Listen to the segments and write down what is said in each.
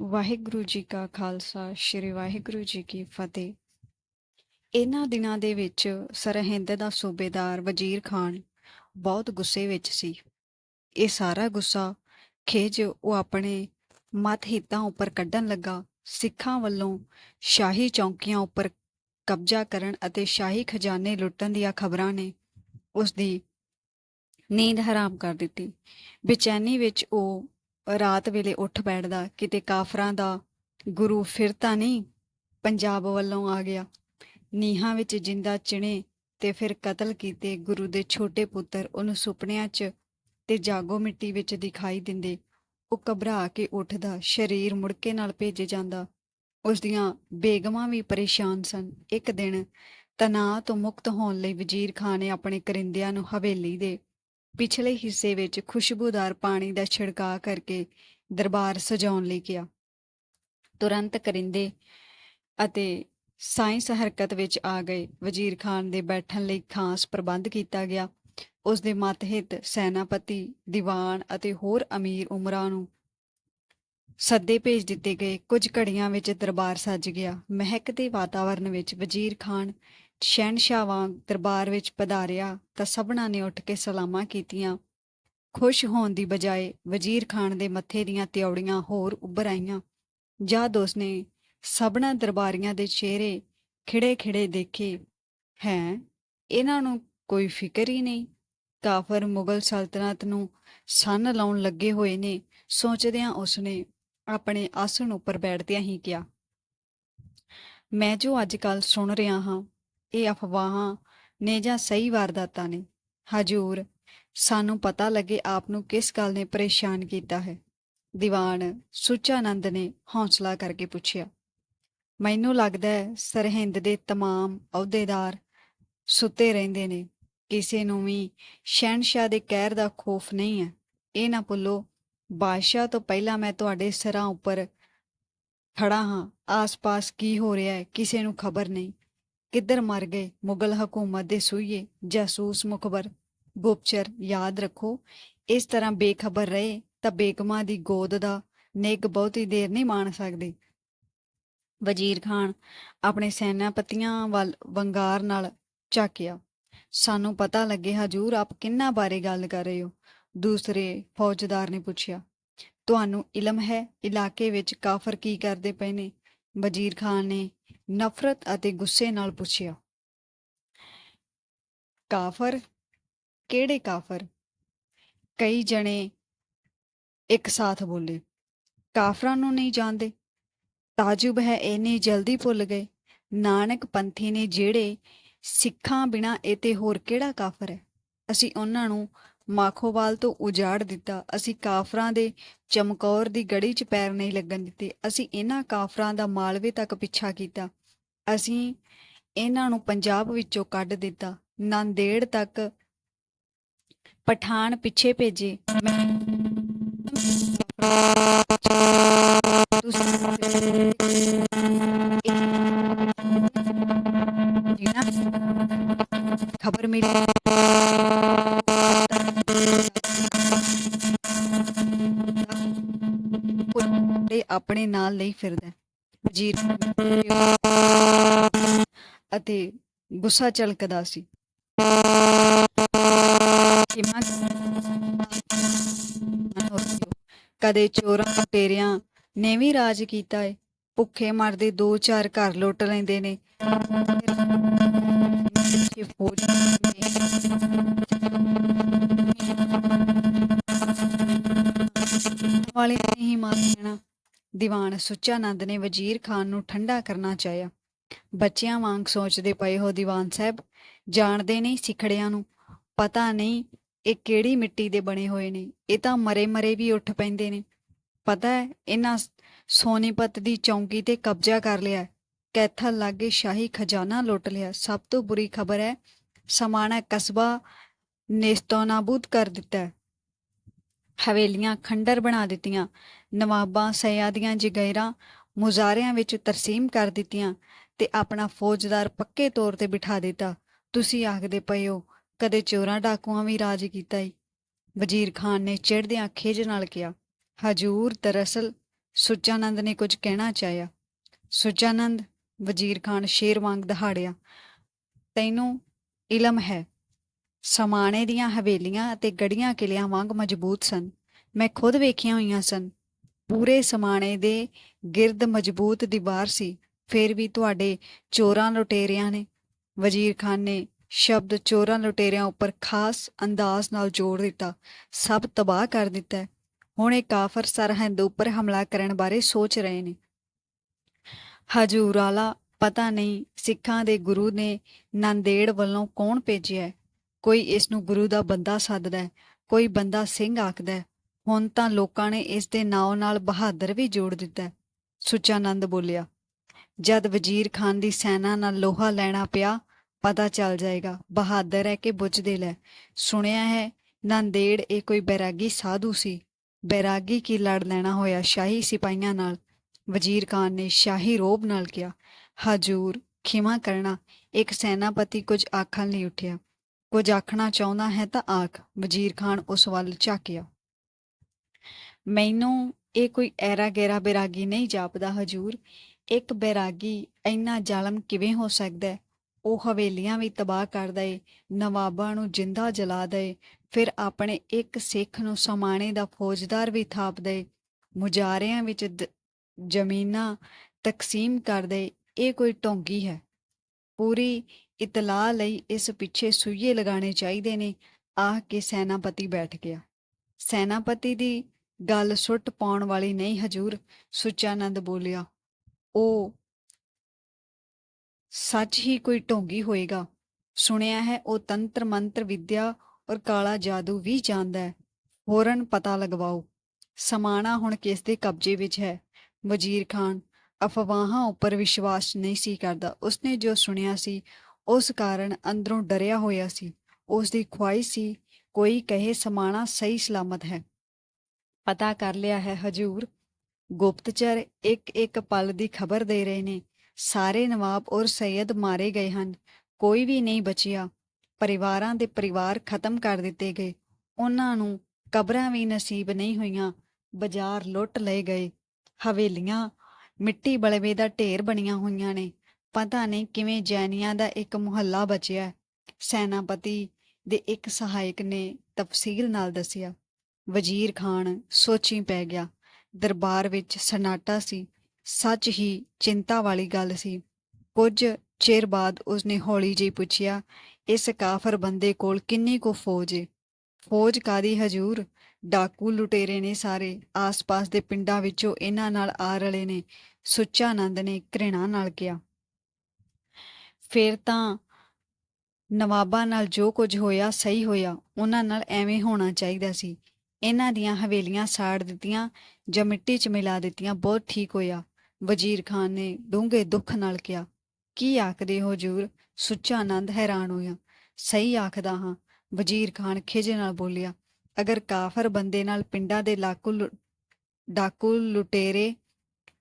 ਵਾਹਿਗੁਰੂ ਜੀ ਕਾ ਖਾਲਸਾ, ਸ੍ਰੀ ਵਾਹਿਗੁਰੂ ਜੀ ਕੀ ਫਤਿਹ। ਇਹਨਾਂ ਦਿਨਾਂ ਦੇ ਵਿੱਚ ਸਰਹਿੰਦ ਦਾ ਸੂਬੇਦਾਰ ਵਜ਼ੀਰ ਖਾਨ ਬਹੁਤ ਗੁੱਸੇ ਵਿੱਚ ਸੀ। ਇਹ ਸਾਰਾ ਗੁੱਸਾ ਖੇਜ ਉਹ ਆਪਣੇ ਮਤ ਹਿੱਤਾਂ ਉੱਪਰ ਕੱਢਣ ਲੱਗਾ। ਸਿੱਖਾਂ ਵੱਲੋਂ ਸ਼ਾਹੀ ਚੌਂਕੀਆਂ ਉੱਪਰ ਕਬਜ਼ਾ ਕਰਨ ਅਤੇ ਸ਼ਾਹੀ ਖਜ਼ਾਨੇ ਲੁੱਟਣ ਦੀਆਂ ਖਬਰਾਂ ਨੇ ਉਸ ਦੀ ਨੀਂਦ ਹਰਾਮ ਕਰ ਦਿੱਤੀ। ਬੇਚੈਨੀ ਵਿੱਚ ਉਹ ਰਾਤ ਵੇਲੇ ਉੱਠ ਬੈਠਦਾ, ਕਿਤੇ ਕਾਫਰਾਂ ਦਾ ਗੁਰੂ ਫਿਰ ਤਾਂ ਨਹੀਂ ਪੰਜਾਬ ਵੱਲੋਂ ਆ ਗਿਆ। ਨੀਹਾਂ ਵਿੱਚ ਜਿੰਦਾ ਚਿਣੇ ਤੇ ਫਿਰ ਕਤਲ ਕੀਤੇ ਗੁਰੂ ਦੇ ਛੋਟੇ ਪੁੱਤਰ ਉਹਨੂੰ ਸੁਪਨਿਆਂ 'ਚ ਤੇ ਜਾਗੋ ਮਿੱਟੀ ਵਿੱਚ ਦਿਖਾਈ ਦਿੰਦੇ। ਉਹ ਘਬਰਾ ਕੇ ਉੱਠਦਾ, ਸਰੀਰ ਮੁੜਕੇ ਨਾਲ ਭੇਜੇ ਜਾਂਦਾ। ਉਸ ਦੀਆਂ ਬੇਗਮਾਂ ਵੀ ਪਰੇਸ਼ਾਨ ਸਨ। ਇੱਕ ਦਿਨ ਤਣਾਅ ਤੋਂ ਮੁਕਤ ਹੋਣ ਲਈ ਵਜ਼ੀਰ ਖਾਨ ਨੇ ਆਪਣੇ ਕਰਿੰਦਿਆਂ ਨੂੰ ਹਵੇਲੀ ਦੇ ਪਿਛਲੇ ਹਿੱਸੇ ਵਿੱਚ ਖੁਸ਼ਬੂਦਾਰ ਪਾਣੀ ਦਾ ਛਿੜਕਾਅ ਕਰਕੇ ਦਰਬਾਰ ਸਜਾਉਣ ਲਈ ਕਿਹਾ। ਤੁਰੰਤ ਕਰਿੰਦੇ ਅਤੇ ਸਾਇੰਸ ਹਰਕਤ ਵਿੱਚ ਆ ਗਏ। ਵਜ਼ੀਰ ਖਾਨ ਦੇ ਬੈਠਣ ਲਈ ਖਾਸ ਪ੍ਰਬੰਧ ਕੀਤਾ ਗਿਆ। ਉਸ ਦੇ ਮਤਹਿਤ ਸੈਨਾਪਤੀ, ਦੀਵਾਨ ਅਤੇ ਹੋਰ ਅਮੀਰ ਉਮਰਾਂ ਨੂੰ ਸੱਦੇ ਭੇਜ ਦਿੱਤੇ ਗਏ। ਕੁਝ ਘੜੀਆਂ ਵਿੱਚ ਦਰਬਾਰ ਸੱਜ ਗਿਆ। ਮਹਿਕ ਦੇ ਵਾਤਾਵਰਣ ਵਿੱਚ ਵਜ਼ੀਰ ਖਾਨ ਸ਼ਹਿਨशाह ਵਾਂਗ ਦਰਬਾਰ ਵਿੱਚ ਪਧਾਰਿਆ ਤਾਂ ਸਭਨਾਂ ਨੇ ਉੱਠ ਕੇ ਸਲਾਮਾਂ ਕੀਤੀਆਂ। ਖੁਸ਼ ਹੋਣ ਦੀ ਬਜਾਏ ਵਜ਼ੀਰ ਖਾਨ ਦੇ ਮੱਥੇ ਦੀਆਂ ਤਿਉੜੀਆਂ ਹੋਰ ਉੱਭਰ ਆਈਆਂ। ਜਦ ਉਸਨੇ ਸਭਨਾ ਦਰਬਾਰੀਆਂ ਦੇ ਚਿਹਰੇ ਖਿੜੇ ਖਿੜੇ ਦੇਖੇ। ਹੈ, ਇਹਨਾਂ ਨੂੰ ਕੋਈ ਫਿਕਰ ਹੀ ਨਹੀਂ? ਕਾਫਰ ਮੁਗਲ ਸਲਤਨਤ ਨੂੰ ਸੰਨ ਲਾਉਣ ਲੱਗੇ ਹੋਏ ਨੇ, ਸੋਚਦਿਆਂ ਉਸਨੇ ਆਪਣੇ ਆਸਣ ਉੱਪਰ ਬੈਠਦਿਆਂ ਹੀ ਕਿਹਾ, ਮੈਂ ਜੋ ਅੱਜ ਕੱਲ ਸੁਣ ਰਿਹਾ ਹਾਂ ਇਹ ਅਫਵਾਹਾਂ ਨੇ ਜਾਂ ਸਹੀ ਵਾਰਦਾਤਾਂ ਨੇ? ਹਜੂਰ, ਸਾਨੂੰ ਪਤਾ ਲੱਗੇ ਆਪ ਨੂੰ ਕਿਸ ਗੱਲ ਨੇ ਪਰੇਸ਼ਾਨ ਕੀਤਾ ਹੈ। ਦੀਵਾਨ, ਸੁਚਾਨੰਦ ਨੇ ਹੌਸਲਾ ਕਰਕੇ ਪੁੱਛਿਆ, ਮੈਨੂੰ ਲੱਗਦਾ ਸਰਹਿੰਦ ਦੇ तमाम ਅਹੁਦੇਦਾਰ ਸੁੱਤੇ ਰਹਿੰਦੇ ਨੇ। ਕਿਸੇ ਨੂੰ ਵੀ ਸ਼ਹਿਨशाह ਦੇ ਕਹਿਰ ਦਾ ਖੋਫ ਨਹੀਂ ਹੈ। ਇਹ ਨਾ ਭੁੱਲੋ, ਬਾਦਸ਼ਾਹ ਤੋਂ ਪਹਿਲਾਂ ਮੈਂ ਤੁਹਾਡੇ ਸਿਰਾਂ ਉੱਪਰ ਖੜਾ ਹਾਂ। ਆਸ-ਪਾਸ ਕੀ ਹੋ ਰਿਹਾ ਹੈ, ਕਿਸੇ ਨੂੰ ਖਬਰ ਨਹੀਂ। ਕਿੱਧਰ ਮਰ ਗਏ? ਮੁਗਲ ਹਕੂਮਤ ਦੇ ਸੂਈਏ ਜਾਸੂਸ ਮੁਖਬਰ। ਗੁਪਚਰ ਯਾਦ ਰੱਖੋ, ਇਸ ਤਰ੍ਹਾਂ ਬੇਖਬਰ ਰਹੇ ਤਾਂ ਬੇਗਮਾਂ ਦੀ ਗੋਦ ਦਾ ਨਿੱਘ ਬਹੁਤੀ ਦੇਰ ਨਹੀਂ ਮਾਣ ਸਕਦੇ। ਵਜ਼ੀਰ ਖਾਨ ਆਪਣੇ ਸੈਨਾਪਤੀਆਂ ਵੱਲ ਵੰਗਾਰ ਨਾਲ ਝਾਕਿਆ। ਸਾਨੂੰ ਪਤਾ ਲੱਗੇ ਹਜੂਰ, ਆਪ ਕਿੰਨਾ ਬਾਰੇ ਗੱਲ ਕਰ ਰਹੇ ਹੋ? ਦੂਸਰੇ ਫੌਜਦਾਰ ਨੇ ਪੁੱਛਿਆ। ਤੁਹਾਨੂੰ ਇਲਮ ਹੈ? ਇਲਾਕੇ ਵਿੱਚ ਕਾਫਰ ਕੀ ਕਰਦੇ ਪਏ ਨੇ? ਵਜ਼ੀਰ ਖਾਨ ਨੇ ਨਫ਼ਰਤ ਅਤੇ ਗੁੱਸੇ ਨਾਲ ਪੁੱਛਿਆ, ਕਾਫਰ? ਕਿਹੜੇ ਕਾਫਰ? ਕਈ ਜਣੇ ਇੱਕ ਸਾਥ ਬੋਲੇ, ਕਾਫਰਾਂ ਨੂੰ ਨਹੀਂ ਜਾਣਦੇ। ਤਾਜੁਬ ਹੈ ਇੰਨੀ ਜਲਦੀ ਭੁੱਲ ਗਏ। ਨਾਨਕ ਪੰਥੀ ਨੇ ਜਿਹੜੇ ਸਿੱਖਾਂ ਬਿਨਾ ਇਹ ਤੇ ਹੋਰ ਕਿਹੜਾ ਕਾਫਰ ਹੈ? ਅਸੀਂ ਉਹਨਾਂ ਨੂੰ ਮਾਖੋਵਾਲ ਤੋਂ ਉਜਾੜ ਦਿੱਤਾ। ਅਸੀਂ ਕਾਫਰਾਂ ਦੇ ਚਮਕੌਰ ਦੀ ਗੜੀ 'ਚ ਪੈਰ ਨਹੀਂ ਲੱਗਣ ਦਿੱਤੇ। ਅਸੀਂ ਇਹਨਾਂ ਕਾਫਰਾਂ ਦਾ ਮਾਲਵੇ ਤੱਕ ਪਿੱਛਾ ਕੀਤਾ। ਅਸੀਂ ਇਹਨਾਂ ਨੂੰ ਪੰਜਾਬ ਵਿੱਚੋਂ ਕੱਢ ਦਿੱਤਾ। ਨਾਂਦੇੜ ਤੱਕ ਪਠਾਨ ਪਿੱਛੇ ਭੇਜੇ। ਮੈਂ ਫਿਰਦਾ ਹੈ। ਵਜ਼ੀਰ ਅਤੇ ਗੁੱਸਾ ਚਲਕਦਾ ਸੀ। ਕਦੇ ਚੋਰਾਂ ਤੇਰਿਆਂ ਨੇ ਵੀ ਰਾਜ ਕੀਤਾ ਏ। ਭੁੱਖੇ ਮਰਦੇ ਦੋ ਚਾਰ ਘਰ ਲੁੱਟ ਲੈਂਦੇ ਨੇ। ਵਾਲੇ ਨੇ ਹੀ ਮਾਰ ਦੀਵਾਨ ਸੁੱਚਾਨੰਦ ਨੇ ਵਜ਼ੀਰ ਖਾਨ ਨੂੰ ਠੰਡਾ ਕਰਨਾ ਚਾਹਿਆ। ਬੱਚਿਆਂ ਵਾਂਗ ਸੋਚਦੇ ਪਏ ਹੋ ਦੀਵਾਨ ਸਾਹਿਬ, ਜਾਣਦੇ ਨਹੀਂ ਸਿਖੜਿਆਂ ਨੂੰ, ਪਤਾ ਨਹੀਂ ਇਹ ਕਿਹੜੀ ਮਿੱਟੀ ਦੇ ਬਣੇ ਹੋਏ ਨੇ, ਇਹ ਤਾਂ ਮਰੇ ਮਰੇ ਵੀ ਉੱਠ ਪੈਂਦੇ ਨੇ। ਪਤਾ ਹੈ, ਇਹਨਾਂ ਸੋਨੀਪਤ ਦੀ ਚੌਂਕੀ ਤੇ ਕਬਜ਼ਾ ਕਰ ਲਿਆ ਹੈ। ਕੈਥਲ ਲਾਗੇ ਸ਼ਾਹੀ ਖਜ਼ਾਨਾ ਲੁੱਟ ਲਿਆ। ਸਭ ਤੋਂ ਬੁਰੀ ਖਬਰ ਹੈ, ਸਮਾਣਾ ਕਸਬਾ ਨੇਸਤੋਨਾਬੂਦ ਕਰ ਦਿੱਤਾ ਹਵੇਲੀਆਂ ਖੰਡਰ ਬਣਾ ਦਿੱਤੀਆਂ, ਨਵਾਬਾਂ ਸਯਾਦੀਆਂ ਜਗੈਰਾਂ ਮੁਜ਼ਾਰਿਆਂ ਵਿੱਚ ਤਰਸੀਮ ਕਰ ਦਿੱਤੀਆਂ ਤੇ ਆਪਣਾ ਫੌਜਦਾਰ ਪੱਕੇ ਤੌਰ ਤੇ ਬਿਠਾ ਦਿੱਤਾ। ਤੁਸੀਂ ਆਖਦੇ ਪਏ ਹੋ, ਕਦੇ ਚੋਰਾਂ ਡਾਕੂਆਂ ਵੀ ਰਾਜ ਕੀਤਾ ਈ ਵਜ਼ੀਰ ਖਾਨ ਨੇ ਚਿੜਦਿਆਂ ਖੇਜ ਨਾਲ ਕਿਹਾ, ਹਜੂਰ, ਦਰਅਸਲ ਸੁੱਚਾਨੰਦ ਨੇ ਕੁਝ ਕਹਿਣਾ ਚਾਹਿਆ। ਸੁੱਚਾਨੰਦ, ਵਜ਼ੀਰ ਖਾਨ ਸ਼ੇਰ ਵਾਂਗ ਦਹਾੜਿਆ, ਤੈਨੂੰ ਇਲਮ ਹੈ ਸਮਾਣੇ ਦੀਆਂ ਹਵੇਲੀਆਂ ਅਤੇ ਗੜੀਆਂ ਕਿਲਿਆਂ ਵਾਂਗ ਮਜ਼ਬੂਤ ਸਨ। ਮੈਂ ਖੁਦ ਵੇਖੀਆਂ ਹੋਈਆਂ ਸਨ। ਪੂਰੇ ਸਮਾਣੇ ਦੇ ਗਿਰਦ ਮਜ਼ਬੂਤ ਦੀਵਾਰ ਸੀ। ਫਿਰ ਵੀ ਤੁਹਾਡੇ ਚੋਰਾਂ ਲੁਟੇਰਿਆਂ ਨੇ ਵਜ਼ੀਰ ਖਾਨ ਨੇ ਸ਼ਬਦ ਚੋਰਾਂ ਲੁਟੇਰਿਆਂ ਉੱਪਰ ਖਾਸ ਅੰਦਾਜ਼ ਨਾਲ ਜੋੜ ਦਿੱਤਾ। ਸਭ ਤਬਾਹ ਕਰ ਦਿੱਤਾ। ਹੁਣ ਇਹ ਕਾਫਰ ਸਰਹੰਦ ਉੱਪਰ ਹਮਲਾ ਕਰਨ ਬਾਰੇ ਸੋਚ ਰਹੇ ਨੇ। ਹਜੂਰਾਲਾ ਪਤਾ ਨਹੀਂ ਸਿੱਖਾਂ ਦੇ ਗੁਰੂ ਨੇ ਨੰਦੇੜ ਵੱਲੋਂ ਕੌਣ ਭੇਜਿਆ ਕੋਈ ਇਸ ਨੂੰ ਗੁਰੂ ਦਾ ਬੰਦਾ ਸੱਦਦਾ ਕੋਈ ਬੰਦਾ ਸਿੰਘ ਆਖਦਾ ਹੁਣ ਤਾਂ ਲੋਕਾਂ ਨੇ ਇਸ ਦੇ ਨਾਂ ਨਾਲ ਬਹਾਦਰ ਵੀ ਜੋੜ ਦਿੱਤਾ ਹੈ। ਸੁਚਾਨੰਦ ਬੋਲਿਆ, ਜਦ ਵਜ਼ੀਰ ਖਾਨ ਦੀ ਸੈਨਾ ਨਾਲ ਲੋਹਾ ਲੈਣਾ ਪਿਆ, ਪਤਾ ਚੱਲ ਜਾਏਗਾ, ਬਹਾਦਰ ਹੈ ਕਿ ਬੁੱਝਦੇ ਲੈ। ਸੁਣਿਆ ਹੈ, ਨੰਦੇੜ ਇਹ ਕੋਈ ਬੈਰਾਗੀ ਸਾਧੂ ਸੀ। ਬੈਰਾਗੀ ਕੀ ਲੜ ਲੈਣਾ ਹੋਇਆ ਸ਼ਾਹੀ ਸਿਪਾਹੀਆਂ ਨਾਲ? ਵਜ਼ੀਰ ਖਾਨ ਨੇ ਸ਼ਾਹੀ ਰੋਬ ਨਾਲ ਕਿਹਾ, ਹਜੂਰ, ਖਿਮਾ ਕਰਨਾ। ਇੱਕ ਸੈਨਾਪਤੀ ਕੁਝ ਆਖਣ ਲਈ ਉੱਠਿਆ। ਕੁਝ ਆਖਣਾ ਚਾਹੁੰਦਾ ਹੈ ਤਾਂ ਆਖ, ਵਜ਼ੀਰ ਖਾਨ ਉਸ ਵੱਲ ਝਾਕਿਆ ਮੈਨੂੰ ਇਹ ਕੋਈ ਐਰਾ ਗੈਰਾ ਬੈਰਾਗੀ ਨਹੀਂ ਜਾਪਦਾ ਹਜੂਰ। ਇੱਕ ਬੈਰਾਗੀ ਇੰਨਾ ਜ਼ਾਲਮ ਕਿਵੇਂ ਹੋ ਸਕਦਾ ਹੈ? ਉਹ ਹਵੇਲੀਆਂ ਵੀ ਤਬਾਹ ਕਰ ਦਏ, ਨਵਾਬਾਂ ਨੂੰ ਜਿੰਦਾ ਜਲਾ ਦਏ, ਫਿਰ ਆਪਣੇ ਇੱਕ ਸਿੱਖ ਨੂੰ ਸਮਾਣੇ ਦਾ ਫੌਜਦਾਰ ਵੀ ਥਾਪ ਦਏ, ਮੁਜਾਰਿਆਂ ਵਿੱਚ ਦ- ਜ਼ਮੀਨਾਂ ਤਕਸੀਮ ਕਰ ਦਏ, ਇਹ ਕੋਈ ਢੋਂਗੀ ਹੈ। ਪੂਰੀ ਇਤਲਾਹ ਲਈ ਇਸ ਪਿੱਛੇ ਸੂਈਏ ਲਗਾਉਣੇ ਚਾਹੀਦੇ ਨੇ। ਆਹ ਕੇ ਸੈਨਾਪਤੀ ਬੈਠ ਗਿਆ। ਸੈਨਾਪਤੀ ਦੀ ਗੱਲ ਸੁੱਟ ਪਾਉਣ ਵਾਲੀ ਨਹੀਂ ਹਜੂਰ, ਸੁਚਾਨੰਦ ਬੋਲਿਆ ਉਹ ਸੱਚ ਹੀ ਕੋਈ ਢੋਂਗੀ ਹੋਏਗਾ। ਸੁਣਿਆ ਹੈ ਉਹ ਤੰਤਰ ਮੰਤਰ ਵਿਦਿਆ ਔਰ ਕਾਲਾ ਜਾਦੂ ਵੀ ਜਾਣਦਾ ਹੈ। ਹੋਰਨ ਪਤਾ ਲਗਵਾਓ, ਸਮਾਣਾ ਹੁਣ ਕਿਸ ਦੇ ਕਬਜ਼ੇ ਵਿੱਚ ਹੈ? ਵਜ਼ੀਰ ਖਾਨ ਅਫਵਾਹਾਂ ਉੱਪਰ ਵਿਸ਼ਵਾਸ ਨਹੀਂ ਸੀ ਕਰਦਾ। ਉਸਨੇ ਜੋ ਸੁਣਿਆ ਸੀ, ਉਸ ਕਾਰਨ ਅੰਦਰੋਂ ਡਰਿਆ ਹੋਇਆ ਸੀ। ਉਸ ਦੀ ਖੁਆਇਸ਼ ਸੀ, ਕੋਈ ਕਹੇ ਸਮਾਣਾ ਸਹੀ ਸਲਾਮਤ ਹੈ। ਪਤਾ ਕਰ ਲਿਆ ਹੈ, ਹਜੂਰ, ਗੁਪਤਚਰ ਇੱਕ ਇੱਕ ਪਲ ਦੀ ਖਬਰ ਦੇ ਰਹੇ ਨੇ। ਸਾਰੇ ਨਵਾਬ ਔਰ ਸੈਯਦ ਮਾਰੇ ਗਏ ਹਨ। ਕੋਈ ਵੀ ਨਹੀਂ ਬਚਿਆ। ਪਰਿਵਾਰਾਂ ਦੇ ਪਰਿਵਾਰ ਖਤਮ ਕਰ ਦਿੱਤੇ ਗਏ। ਉਹਨਾਂ ਨੂੰ ਕਬਰਾਂ ਵੀ ਨਸੀਬ ਨਹੀਂ ਹੋਈਆਂ। ਬਾਜ਼ਾਰ ਲੁੱਟ ਲਏ ਗਏ। ਹਵੇਲੀਆਂ ਮਿੱਟੀ ਬਲਵੇ ਦਾ ਢੇਰ ਬਣੀਆਂ ਹੋਈਆਂ ਨੇ। ਪਤਾ ਨਹੀਂ ਕਿਵੇਂ ਜੈਨੀਆਂ ਦਾ ਇੱਕ ਮੁਹੱਲਾ ਬਚਿਆ। ਸੈਨਾਪਤੀ ਦੇ ਇੱਕ ਸਹਾਇਕ ਨੇ ਤਫਸੀਲ ਨਾਲ ਦੱਸਿਆ, ਵਜ਼ੀਰ ਖਾਨ ਸੋਚੀ ਪੈ ਗਿਆ। ਦਰਬਾਰ ਵਿੱਚ ਸਨਾਟਾ ਸੀ। ਸੱਚ ਹੀ ਚਿੰਤਾ ਵਾਲੀ ਗੱਲ ਸੀ। ਕੁਝ ਚਿਰ ਬਾਅਦ ਉਸਨੇ ਹੌਲੀ ਜਿਹੀ ਪੁੱਛਿਆ, ਇਸ ਕਾਫਰ ਬੰਦੇ ਕੋਲ ਕਿੰਨੀ ਕੁ ਫੌਜ ਏ? ਫੌਜ ਕਾਦੀ ਹਜੂਰ? ਡਾਕੂ ਲੁਟੇਰੇ ਨੇ ਸਾਰੇ। ਆਸ-ਪਾਸ ਦੇ ਪਿੰਡਾਂ ਵਿੱਚੋਂ ਇਹਨਾਂ ਨਾਲ ਆ ਰਲੇ ਨੇ। ਸੁੱਚਾ ਸੁੱਚਾਨੰਦ ਨੇ ਘ੍ਰਿਣਾ ਨਾਲ ਕਿਹਾ। ਫਿਰ ਤਾਂ ਨਵਾਬਾਂ ਨਾਲ ਜੋ ਕੁਝ ਹੋਇਆ, ਸਹੀ ਹੋਇਆ, ਉਹਨਾਂ ਨਾਲ ਐਵੇਂ ਹੋਣਾ ਚਾਹੀਦਾ ਸੀ। ਇਹਨਾਂ ਦੀਆਂ ਹਵੇਲੀਆਂ ਸਾੜ ਦਿੱਤੀਆਂ ਜਾਂ ਮਿੱਟੀ 'ਚ ਮਿਲਾ ਦਿੱਤੀਆਂ, ਬਹੁਤ ਠੀਕ ਹੋਇਆ, ਵਜ਼ੀਰ ਖਾਨ ਨੇ ਡੂੰਘੇ ਦੁੱਖ ਨਾਲ ਕਿਹਾ। ਕੀ ਆਖਦੇ ਹੋ ਹਜੂਰ? ਸੁੱਚਾ ਆਨੰਦ ਹੈਰਾਨ ਹੋਇਆ। ਸਹੀ ਆਖਦਾ ਹਾਂ, ਵਜ਼ੀਰ ਖਾਨ ਖਿਜੇ ਨਾਲ ਬੋਲਿਆ, ਅਗਰ ਕਾਫਰ ਬੰਦੇ ਨਾਲ ਪਿੰਡਾਂ ਦੇ ਲਾਕੂ ਡਾਕੂ ਲੁਟੇਰੇ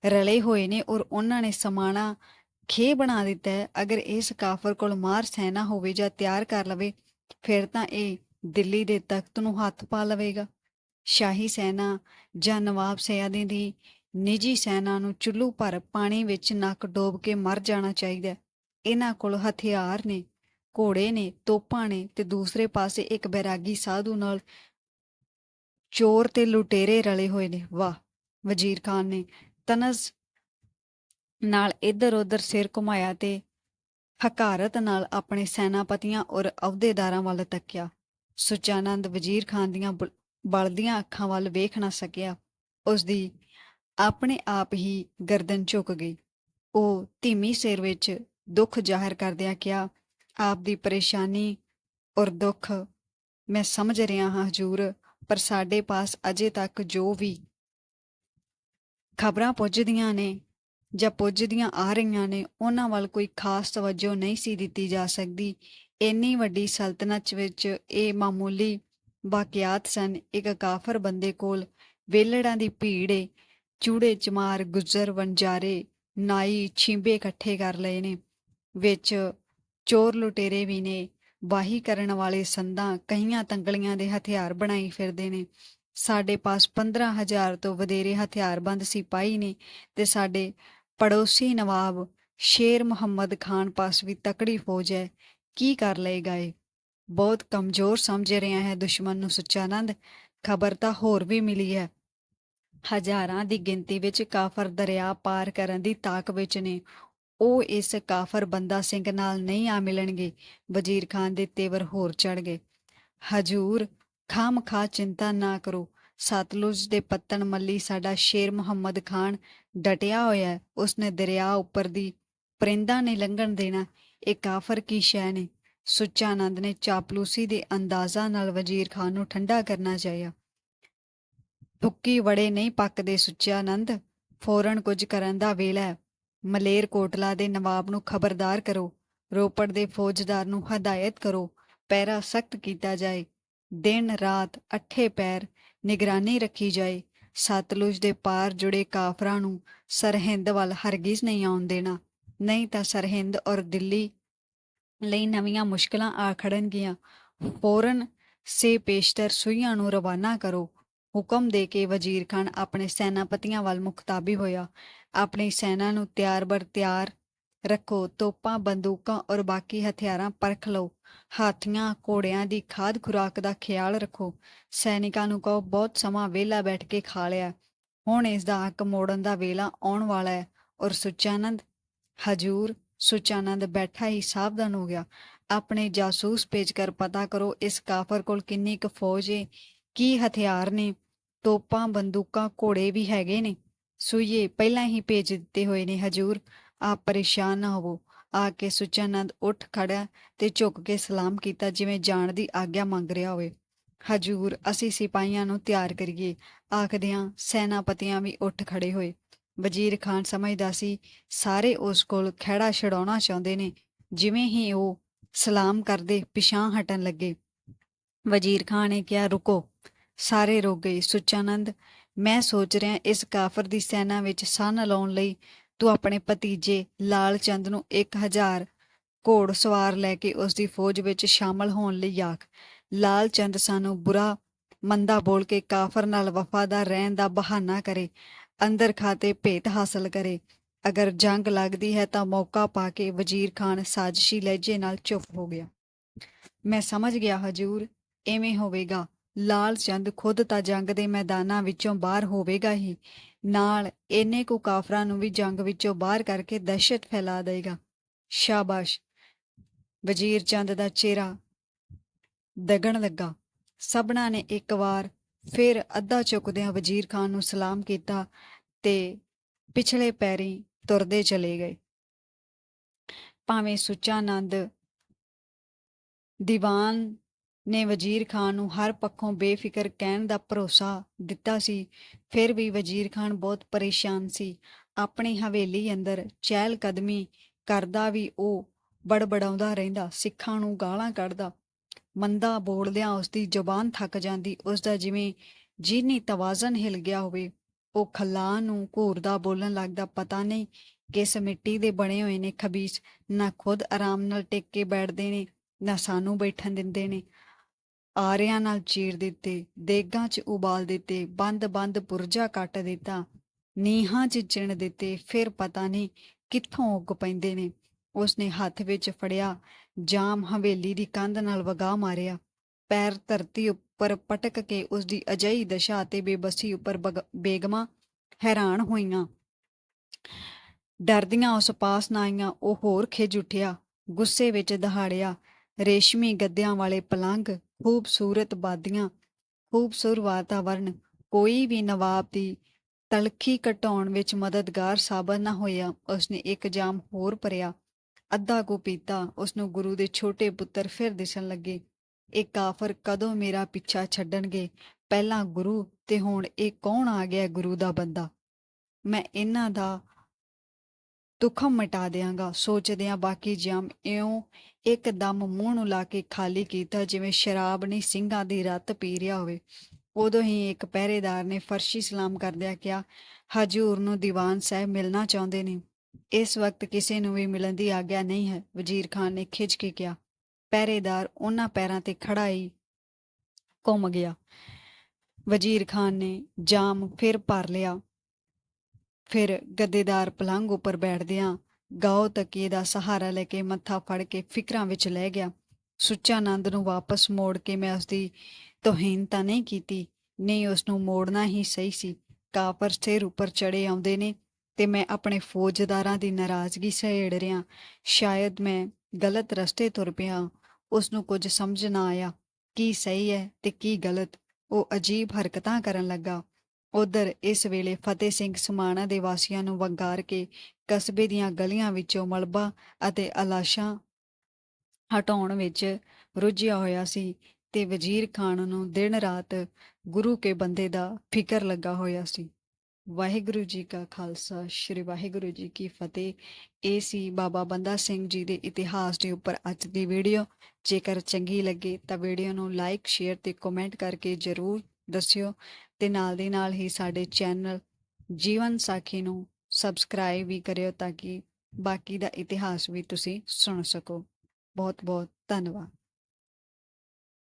ਰਲੇ ਹੋਏ ਨੇ ਔਰ ਉਹਨਾਂ ਨੇ ਸਮਾਣਾ ਖੇ ਬਣਾ ਦਿੱਤਾ ਹੈ। ਅਗਰ ਇਸ ਕਾਫਰ ਕੋਲ ਮਾਰ ਸੈਨਾ ਹੋਵੇ ਜਾਂ ਤਿਆਰ ਕਰ ਲਵੇ, ਫਿਰ ਤਾਂ ਇਹ ਦਿੱਲੀ ਦੇ ਤਖਤ ਨੂੰ ਹੱਥ ਪਾ ਲਵੇਗਾ। ਸ਼ਾਹੀ ਸੈਨਾ ਜਾਂ ਨਵਾਬ ਸੈਯਾਦੀ ਦੀ ਨਿੱਜੀ ਸੈਨਾ ਨੂੰ ਚੁੱਲੂ ਭਰ ਪਾਣੀ ਵਿੱਚ ਨੱਕ ਡੋਬ ਕੇ ਮਰ ਜਾਣਾ ਚਾਹੀਦਾ ਹੈ। ਇਹਨਾਂ ਕੋਲ ਹਥਿਆਰ ਨੇ, ਘੋੜੇ ਨੇ, ਤੋਪਾਂ ਨੇ ਤੇ ਦੂਸਰੇ ਪਾਸੇ ਇੱਕ ਬੈਰਾਗੀ ਸਾਧੂ ਨਾਲ ਚੋਰ ਤੇ ਲੁਟੇਰੇ ਰਲੇ ਹੋਏ ਨੇ। ਵਾਹ! ਵਜ਼ੀਰ ਖਾਨ ਨੇ ਤਨਜ਼ ਨਾਲ ਇੱਧਰ ਉੱਧਰ ਸਿਰ ਘੁਮਾਇਆ ਤੇ ਹਕਾਰਤ ਨਾਲ ਆਪਣੇ ਸੈਨਾਪਤੀਆਂ ਔਰ ਅਹੁਦੇਦਾਰਾਂ ਵੱਲ ਤੱਕਿਆ। ਸੁਚਾਨੰਦ ਵਜ਼ੀਰ ਖਾਨ ਦੀਆਂ ਬਲਦੀਆਂ ਅੱਖਾਂ ਵੱਲ ਵੇਖ ਨਾ ਸਕਿਆ। ਉਸ ਦੀ ਆਪਣੇ ਆਪ ਹੀ ਗਰਦਨ ਝੁਕ ਗਈ। ਉਹ ਧੀਮੀ ਸਿਰ ਵਿੱਚ ਦੁੱਖ ਜ਼ਾਹਿਰ ਕਰਦਿਆਂ ਕਿਹਾ, ਆਪ ਦੀ ਪਰੇਸ਼ਾਨੀ ਔਰ ਦੁੱਖ ਮੈਂ ਸਮਝ ਰਿਹਾ ਹਾਂ ਹਜੂਰ, ਪਰ ਸਾਡੇ ਪਾਸ ਅਜੇ ਤੱਕ ਜੋ ਵੀ ਖਬਰਾਂ ਪੁੱਜਦੀਆਂ ਨੇ ਜਾਂ ਪੁੱਜਦੀਆਂ ਆ ਰਹੀਆਂ ਨੇ, ਉਹਨਾਂ ਵੱਲ ਕੋਈ ਖਾਸ ਤਵੱਜੋ ਨਹੀਂ ਸੀ ਦਿੱਤੀ ਜਾ ਸਕਦੀ। ਇੰਨੀ ਵੱਡੀ ਸਲਤਨਤ ਵਿੱਚ ਇਹ ਮਾਮੂਲੀ ਬਾਕਿਆਤ ਸਨ। ਇੱਕ ਕਾਫਰ ਬੰਦੇ ਕੋਲ ਵੇਲੜਾਂ ਦੀ ਭੀੜ ਏ, ਚੂੜੇ ਚਮਾਰ, ਗੁੱਜਰ, ਵਣਜਾਰੇ, ਨਾਈ, ਛਿੰਬੇ ਇਕੱਠੇ ਕਰ ਲਏ ਨੇ, ਵਿੱਚ ਚੋਰ ਲੁਟੇਰੇ ਵੀ ਨੇ, ਵਾਹੀ ਕਰਨ ਵਾਲੇ ਸੰਦਾਂ ਕਈਆਂ ਤੰਗਲੀਆਂ ਦੇ ਹਥਿਆਰ ਬਣਾਈ ਫਿਰਦੇ ਨੇ। ਸਾਡੇ ਪਾਸ 15000 ਤੋਂ ਵਧੇਰੇ ਹਥਿਆਰਬੰਦ ਸਿਪਾਹੀ ਨੇ ਤੇ ਸਾਡੇ ਪੜੋਸੀ ਨਵਾਬ ਸ਼ੇਰ ਮੁਹੰਮਦ ਖਾਨ ਪਾਸ ਵੀ ਤਕੜੀ ਫੌਜ ਹੈ। ਕੀ ਕਰ ਲਏਗਾ ਇਹ? ਬਹੁਤ ਕਮਜ਼ੋਰ ਸਮਝ ਰਿਹਾ ਹੈ ਦੁਸ਼ਮਣ ਨੂੰ ਸੁੱਚਾਨੰਦ ਖਬਰ ਤਾਂ ਹੋਰ ਵੀ ਮਿਲੀ ਹੈ। ਹਜ਼ਾਰਾਂ ਦੀ ਗਿਣਤੀ ਵਿੱਚ ਕਾਫਰ ਦਰਿਆ ਪਾਰ ਕਰਨ ਦੀ ਤਾਕ ਵਿੱਚ ਨੇ। ਉਹ ਇਸ ਕਾਫਰ ਬੰਦਾ ਸਿੰਘ ਨਾਲ ਨਹੀਂ ਆ ਮਿਲਣਗੇ। ਵਜ਼ੀਰ ਖਾਨ ਦੇ ਤੇਵਰ ਹੋਰ ਚੜ ਗਏ। ਹਜੂਰ ਖਾਮਖਾ ਚਿੰਤਾ ਨਾ ਕਰੋ। ਸਤਲੁਜ ਦੇ ਪੱਤਣ ਮੱਲੀ ਸਾਡਾ ਸ਼ੇਰ ਮੁਹੰਮਦ ਖਾਨ ਡਟਿਆ ਹੋਇਆ ਉਸਨੇ ਦਰਿਆ ਉੱਪਰ ਦੀ ਪਰਿੰਦਾ ਨੇ ਲੰਘਣ ਦੇਣਾ। ਇਹ ਕਾਫਰ ਕੀ ਸ਼ੈ ਨੇ? ਸੁੱਚਾਨੰਦ ਨੇ ਚਾਪਲੂਸੀ ਦੇ ਅੰਦਾਜ਼ਾ ਨਾਲ ਵਜ਼ੀਰ ਖਾਨ ਨੂੰ ਠੰਡਾ ਕਰਨਾ ਚਾਹਿਆ। ਹੁੱਕੀ ਵੜੇ ਨਹੀਂ ਪੱਕਦੇ ਸੁੱਚਾਨੰਦ ਫੌਰਨ ਕੁਝ ਕਰਨ ਦਾ ਵੇਲਾ ਮਲੇਰ ਕੋਟਲਾ ਦੇ ਨਵਾਬ ਨੂੰ ਖਬਰਦਾਰ ਕਰੋ। ਰੋਪੜ ਦੇ ਫੌਜਦਾਰ ਨੂੰ ਹਦਾਇਤ ਕਰੋ। ਪਹਿਰਾ ਸਖਤ ਕੀਤਾ ਜਾਏ। ਦਿਨ ਰਾਤ ਅੱਠੇ ਪੈਰ ਨਿਗਰਾਨੀ ਰੱਖੀ ਜਾਏ, ਸਤਲੁਜ ਦੇ ਪਾਰ ਜੁੜੇ ਕਾਫਰਾਂ ਨੂੰ ਸਰਹਿੰਦ ਵੱਲ ਹਰਗਿਜ਼ ਨਹੀਂ ਆਉਣ ਦੇਣਾ, ਨਹੀਂ ਤਾਂ ਸਰਹਿੰਦ ਔਰ ਦਿੱਲੀ ਲਈ ਨਵੀਆਂ ਮੁਸ਼ਕਲਾਂ ਆ ਖੜਨਗੀਆਂ। ਫੌਰਨ ਸੇ ਪੇਸ਼ਤਰ ਸੂਈਆਂ ਨੂੰ ਰਵਾਨਾ ਕਰੋ। ਹੁਕਮ ਦੇ ਕੇ ਵਜ਼ੀਰ ਖਾਨ ਆਪਣੇ ਸੈਨਾਪਤੀਆਂ ਵੱਲ ਮੁਖਤਾਬੀ ਹੋਇਆ। ਆਪਣੀ ਸੈਨਾ ਨੂੰ ਤਿਆਰ ਬਰ ਤਿਆਰ ਰੱਖੋ, ਤੋਪਾਂ, ਬੰਦੂਕਾਂ ਔਰ ਬਾਕੀ ਹਥਿਆਰਾਂ ਪਰਖ ਲਓ। ਹਾਥੀਆਂ, ਘੋੜਿਆਂ ਦੀ ਖਾਦ ਖੁਰਾਕ ਦਾ ਖਿਆਲ ਰੱਖੋ। ਸੈਨਿਕਾਂ ਨੂੰ ਕਹੋ, ਬਹੁਤ ਸਮਾਂ ਵਿਹਲਾ ਬੈਠ ਕੇ ਖਾ ਲਿਆ। ਹੁਣ ਇਸ ਦਾ ਹੱਕ ਮੋੜਨ ਦਾ ਵੇਲਾ ਆਉਣ ਵਾਲਾ ਹੈ। ਔਰ ਸੁਚਾਨੰਦ, ਹਜੂਰ, ਸੁਚਾਨੰਦ ਬੈਠਾ ਹੀ ਸਾਵਧਾਨ ਹੋ ਗਿਆ। ਆਪਣੇ ਜਾਸੂਸ ਭੇਜ ਕਰ ਪਤਾ ਕਰੋ, ਇਸ ਕਾਫਰ ਕੋਲ ਕਿੰਨੀ ਕੁ ਫੌਜ ਏ। ਕੀ ਹਥਿਆਰ ਨੇ? ਤੋਪਾਂ, ਬੰਦੂਕਾਂ, ਘੋੜੇ ਵੀ ਹੈਗੇ ਨੇ। ਸੁਈਏ, ਪਹਿਲਾਂ ਹੀ ਭੇਜ ਦਿੱਤੇ ਹੋਏ ਨੇ, ਹਜੂਰ। ਆਪ ਪਰੇਸ਼ਾਨ ਨਾ ਹੋਵੋ। ਆ ਕੇ ਸੁਚਾਨੰਦ ਉੱਠ ਖੜਿਆ ਤੇ ਝੁਕ ਕੇ ਸਲਾਮ ਕੀਤਾ ਜਿਵੇਂ ਜਾਣ ਦੀ ਆਗਿਆ ਮੰਗ ਰਿਹਾ ਹੋਵੇ। ਹਜੂਰ, ਅਸੀਂ ਸਿਪਾਹੀਆਂ ਨੂੰ ਤਿਆਰ ਕਰੀਏ। ਆਖਦਿਆਂ ਸੈਨਾਪਤੀਆਂ ਵੀ ਉੱਠ ਖੜੇ ਹੋਏ। ਵਜ਼ੀਰ ਖਾਨ ਸਮਝਦਾ ਸੀ, ਸਾਰੇ ਉਸ ਕੋਲ ਖਹਿੜਾ ਛਡਾਉਣਾ ਚਾਹੁੰਦੇ ਨੇ। ਜਿਵੇਂ ਹੀ ਉਹ ਸਲਾਮ ਕਰਦੇ ਪਿਛਾਂ ਹਟਣ ਲੱਗੇ। ਵਜ਼ੀਰ ਖਾਨ ਨੇ ਕਿਹਾ, ਰੁਕੋ। ਸਾਰੇ ਰੁਕ ਗਏ। ਸੁਚਾਨੰਦ, ਮੈਂ ਸੋਚ ਰਿਹਾ ਇਸ ਕਾਫਰ ਦੀ ਸੈਨਾ ਵਿੱਚ ਸੰਨ ਲਾਉਣ ਲਈ ਤੂੰ ਆਪਣੇ ਭਤੀਜੇ ਲਾਲ ਚੰਦ ਨੂੰ 1000 ਘੋੜ ਸਵਾਰ ਲੈ ਕੇ ਉਸ ਦੀ ਫੌਜ ਵਿੱਚ ਸ਼ਾਮਲ ਹੋਣ ਲਈ ਆਖ। ਲਾਲ ਚੰਦ ਸਾਨੂੰ ਬੁਰਾ ਮੰਦਾ ਬੋਲ ਕੇ ਕਾਫਰ ਨਾਲ ਵਫਾਦਾਰ ਰਹਿਣ ਦਾ ਬਹਾਨਾ ਕਰੇ, ਅੰਦਰ ਖਾਤੇ ਭੇਤ ਹਾਸਲ ਕਰੇ। ਅਗਰ ਜੰਗ ਲੱਗਦੀ ਹੈ ਤਾਂ ਮੌਕਾ ਪਾ ਕੇ ਵਜ਼ੀਰ ਖਾਨ ਸਾਜ਼ਿਸ਼ੀ ਲਹਿਜੇ ਨਾਲ ਚੁੱਪ ਹੋ ਗਿਆ। ਮੈਂ ਸਮਝ ਗਿਆ, ਹਜੂਰ ਐਵੇਂ ਹੋਵੇਗਾ। ਲਾਲ ਚੰਦ ਖੁਦ ਤਾਂ ਜੰਗ ਦੇ ਮੈਦਾਨਾਂ ਵਿੱਚੋਂ ਬਾਹਰ ਹੋਵੇਗਾ ਹੀ। ਨਾਲ ਇੰਨੇ ਕੁ ਕਾਫਰਾਂ ਨੂੰ ਵੀ ਜੰਗ ਵਿੱਚੋਂ ਬਾਹਰ ਕਰਕੇ ਦਹਿਸ਼ਤ ਫੈਲਾ ਦੇਗਾ। ਸ਼ਾਬਾਸ਼। ਵਜ਼ੀਰ ਚੰਦ ਦਾ ਚਿਹਰਾ ਦਗਣ ਲੱਗਾ। ਸਭਨਾ ਨੇ ਇੱਕ ਵਾਰ ਫਿਰ ਅੱਧਾ ਚੁੱਕਦਿਆਂ ਵਜ਼ੀਰ ਖਾਨ ਨੂੰ ਸਲਾਮ ਕੀਤਾ ਤੇ ਪਿਛਲੇ ਪੈਰੀ ਤੁਰਦੇ ਚਲੇ ਗਏ। ਭਾਵੇਂ ਸੁੱਚਾਨੰਦ ਦੀਵਾਨ ਨੇ ਵਜ਼ੀਰ ਖਾਨ ਨੂੰ ਹਰ ਪੱਖੋਂ ਬੇਫਿਕਰ ਕਹਿਣ ਦਾ ਭਰੋਸਾ ਦਿੱਤਾ ਸੀ। ਫਿਰ ਵੀ ਵਜ਼ੀਰ ਖਾਨ ਬਹੁਤ ਪਰੇਸ਼ਾਨ ਸੀ। ਆਪਣੀ ਹਵੇਲੀ ਅੰਦਰ ਚਹਿਲ ਕਦਮੀ ਕਰਦਾ ਵੀ ਉਹ ਬੜਬੜਾਉਂਦਾ ਰਹਿੰਦਾ, ਸਿੱਖਾਂ ਨੂੰ ਗਾਲਾਂ ਕੱਢਦਾ, ਮੰਦਾ ਬੋਲਦਿਆਂ ਉਸ ਦੀ ਜ਼ੁਬਾਨ ਥੱਕ ਜਾਂਦੀ ਉਸ ਦਾ ਜਿਵੇਂ ਜੀਨੀ ਤਵਾਜ਼ਨ ਹਿਲ ਗਿਆ ਹੋਵੇ। ਉਹ ਖੱਲਾ ਨੂੰ ਘੂਰਦਾ ਬੋਲਣ ਲੱਗਦਾ, ਪਤਾ ਨਹੀਂ ਕਿਸ ਮਿੱਟੀ ਦੇ ਬਣੇ ਹੋਏ ਨੇ ਖਬੀਸ, ਨਾ ਖੁਦ ਆਰਾਮ ਨਾਲ ਟਿਕ ਕੇ ਬੈਠਦੇ ਨੇ, ਨਾ ਸਾਨੂੰ ਬੈਠਣ ਦਿੰਦੇ ਨੇ। ਆਰਿਆਂ ਨਾਲ ਚੀਰ ਦਿੱਤੇ, ਦੇਗਾਂ 'ਚ ਉਬਾਲ ਦਿੱਤੇ ਬੰਦ-ਬੰਦ ਪੁਰਜਾ ਕੱਟ ਦਿੱਤਾ, ਨੀਹਾਂ 'ਚ ਚਿਣ ਦਿੱਤੇ, ਫਿਰ ਪਤਾ ਨਹੀਂ ਕਿੱਥੋਂ ਉੱਗ ਪੈਂਦੇ ਨੇ। ਉਸਨੇ ਹੱਥ ਵਿੱਚ ਫੜਿਆ, ਜਾਮ ਹਵੇਲੀ ਦੀ ਕੰਧ ਨਾਲ ਵਗਾ ਮਾਰਿਆ। ਪੈਰ ਧਰਤੀ ਉੱਪਰ ਪਟਕ ਕੇ ਉਸ ਦੀ ਅਜਿਹੀ ਦਸ਼ਾ ਅਤੇ ਬੇਬਸੀ ਉੱਪਰ ਬਗ- ਬੇਗਮਾਂ ਹੈਰਾਨ ਹੋਈਆਂ। ਡਰਦੀਆਂ ਉਸ ਪਾਸ ਨਾ ਆਈਆਂ, ਉਹ ਹੋਰ ਖਿਜ ਉੱਠਿਆ, ਗੁੱਸੇ ਵਿੱਚ ਦਹਾੜਿਆ, ਰੇਸ਼ਮੀ ਗੱਦਿਆਂ ਵਾਲੇ ਪਲੰਗ ਖੂਬਸੂਰਤ ਬਾਦੀਆਂ, ਖੂਬਸੂਰ ਵਾਤਾਵਰਣ ਕੋਈ ਵੀ ਨਵਾਬ ਦੀ ਤਲਖੀ ਘਟਾਉਣ ਵਿੱਚ ਮਦਦਗਾਰ ਸਾਬਤ ਨਾ ਹੋਇਆ, ਉਸਨੇ ਇੱਕ ਜਾਮ ਹੋਰ ਭਰਿਆ। ਅੱਧਾ ਕੁ ਪੀਤਾ, ਉਸਨੂੰ ਗੁਰੂ ਦੇ ਛੋਟੇ ਪੁੱਤਰ ਫਿਰ ਦਿਸਣ ਲੱਗੇ। ਇਹ ਕਾਫਰ ਕਦੋਂ ਮੇਰਾ ਪਿੱਛਾ ਛੱਡਣਗੇ? ਪਹਿਲਾਂ ਗੁਰੂ ਤੇ ਹੁਣ ਇਹ ਕੌਣ ਆ ਗਿਆ ਗੁਰੂ ਦਾ ਬੰਦਾ? ਮੈਂ ਇਹਨਾਂ ਦਾ ਤੁਖਮ ਮਿਟਾ ਦਿਆਂਗਾ। ਸੋਚਦਿਆਂ ਬਾਕੀ ਜਾਮ ਇਉਂ ਇੱਕਦਮ ਮੂੰਹ ਨੂੰ ਲਾ ਕੇ ਖਾਲੀ ਕੀਤਾ ਜਿਵੇਂ ਸ਼ਰਾਬ ਨੇ ਸਿੰਘਾਂ ਦੀ ਰਤ ਪੀ ਰਿਹਾ ਹੋਵੇ। ਉਦੋਂ ਹੀ ਇੱਕ ਪਹਿਰੇਦਾਰ ਨੇ ਫਰਸ਼ੀ ਸਲਾਮ ਕਰਦਿਆਂ ਕਿਹਾ, ਹਜੂਰ ਨੂੰ ਦੀਵਾਨ ਸਾਹਿਬ ਮਿਲਣਾ ਚਾਹੁੰਦੇ ਨੇ। ਇਸ ਵਕਤ ਕਿਸੇ ਨੂੰ ਵੀ ਮਿਲਣ ਦੀ ਆਗਿਆ ਨਹੀਂ ਹੈ, ਵਜ਼ੀਰ ਖਾਨ ਨੇ ਖਿੱਚ ਕੇ ਕਿਹਾ। ਪਹਿਰੇਦਾਰ ਉਹਨਾਂ ਪੈਰਾਂ ਤੇ ਖੜਾ ਹੀ ਘੁੰਮ ਗਿਆ। ਵਜ਼ੀਰ ਖਾਨ ਨੇ ਜਾਮ ਫਿਰ ਭਰ ਲਿਆ। ਫਿਰ ਗੱਦੇਦਾਰ ਪਲੰਗ ਉੱਪਰ ਬੈਠਦਿਆਂ ਗਾਓ ਤਕੀਏ ਦਾ ਸਹਾਰਾ ਲੈ ਕੇ ਮੱਥਾ ਫੜ ਕੇ ਫਿਕਰਾਂ ਵਿੱਚ ਲੈ ਗਿਆ। ਸੁੱਚਾ ਨੰਦ ਨੂੰ ਵਾਪਸ ਮੋੜ ਕੇ ਮੈਂ ਉਸਦੀ ਤੋਹੀਨ ਤਾਂ ਨਹੀਂ ਕੀਤੀ, ਨਹੀਂ ਉਸ ਨੂੰ ਮੋੜਨਾ ਹੀ ਸਹੀ ਸੀ। ਕਾਫਰ ਸਿਰ ਉੱਪਰ ਚੜੇ ਆਉਂਦੇ ਨੇ ਤੇ ਮੈਂ ਆਪਣੇ ਫੌਜਦਾਰਾਂ ਦੀ ਨਾਰਾਜ਼ਗੀ ਸਹੇੜ ਰਿਆਂ ਸ਼ਾਇਦ ਮੈਂ ਗਲਤ ਰਸਤੇ ਤੁਰ ਪਿਆ ਉਸ ਨੂੰ ਕੁਝ ਸਮਝ ਨਾ ਆਇਆ। ਕੀ ਸਹੀ ਹੈ ਤੇ ਕੀ ਗਲਤ? ਉਹ ਅਜੀਬ ਹਰਕਤਾਂ ਕਰਨ ਲੱਗਾ। ਉਧਰ ਇਸ ਵੇਲੇ ਫਤਿਹ ਸਿੰਘ ਸਮਾਣਾ ਦੇ ਵਾਸੀਆਂ ਨੂੰ ਵੰਗਾਰ ਕੇ ਕਸਬੇ ਦੀਆਂ ਗਲੀਆਂ ਵਿੱਚੋਂ ਮਲਬਾ ਅਤੇ ਅਲਾਸ਼ਾਂ ਹਟਾਉਣ ਵਿੱਚ ਰੁੱਝਿਆ ਹੋਇਆ ਸੀ ਤੇ ਵਜ਼ੀਰ ਖਾਨ ਨੂੰ ਦਿਨ ਰਾਤ ਗੁਰੂ ਕੇ ਬੰਦੇ ਦਾ ਫਿਕਰ ਲੱਗਾ ਹੋਇਆ ਸੀ। ਵਾਹਿਗੁਰੂ ਜੀ ਕਾ ਖਾਲਸਾ, ਸ੍ਰੀ ਵਾਹਿਗੁਰੂ ਜੀ ਕੀ ਫਤਿਹ। ਇਹ ਸੀ ਬਾਬਾ ਬੰਦਾ ਸਿੰਘ ਜੀ ਦੇ ਇਤਿਹਾਸ ਦੇ ਉੱਪਰ ਅੱਜ ਦੀ ਵੀਡੀਓ। ਜੇਕਰ ਚੰਗੀ ਲੱਗੇ ਤਾਂ ਵੀਡੀਓ ਨੂੰ ਲਾਈਕ, ਸ਼ੇਅਰ ਤੇ ਕਮੈਂਟ ਕਰਕੇ ਜਰੂਰ ਦੱਸਿਓ। ਤੇ ਨਾਲ ਦੀ ਨਾਲ ਹੀ ਸਾਡੇ ਚੈਨਲ ਜੀਵਨ ਸਾਖੀ ਨੂੰ ਸਬਸਕ੍ਰਾਈਬ ਵੀ ਕਰਿਓ ਤਾਂ ਕਿ ਬਾਕੀ ਦਾ ਇਤਿਹਾਸ ਵੀ ਤੁਸੀਂ ਸੁਣ ਸਕੋ। ਬਹੁਤ ਬਹੁਤ ਧੰਨਵਾਦ।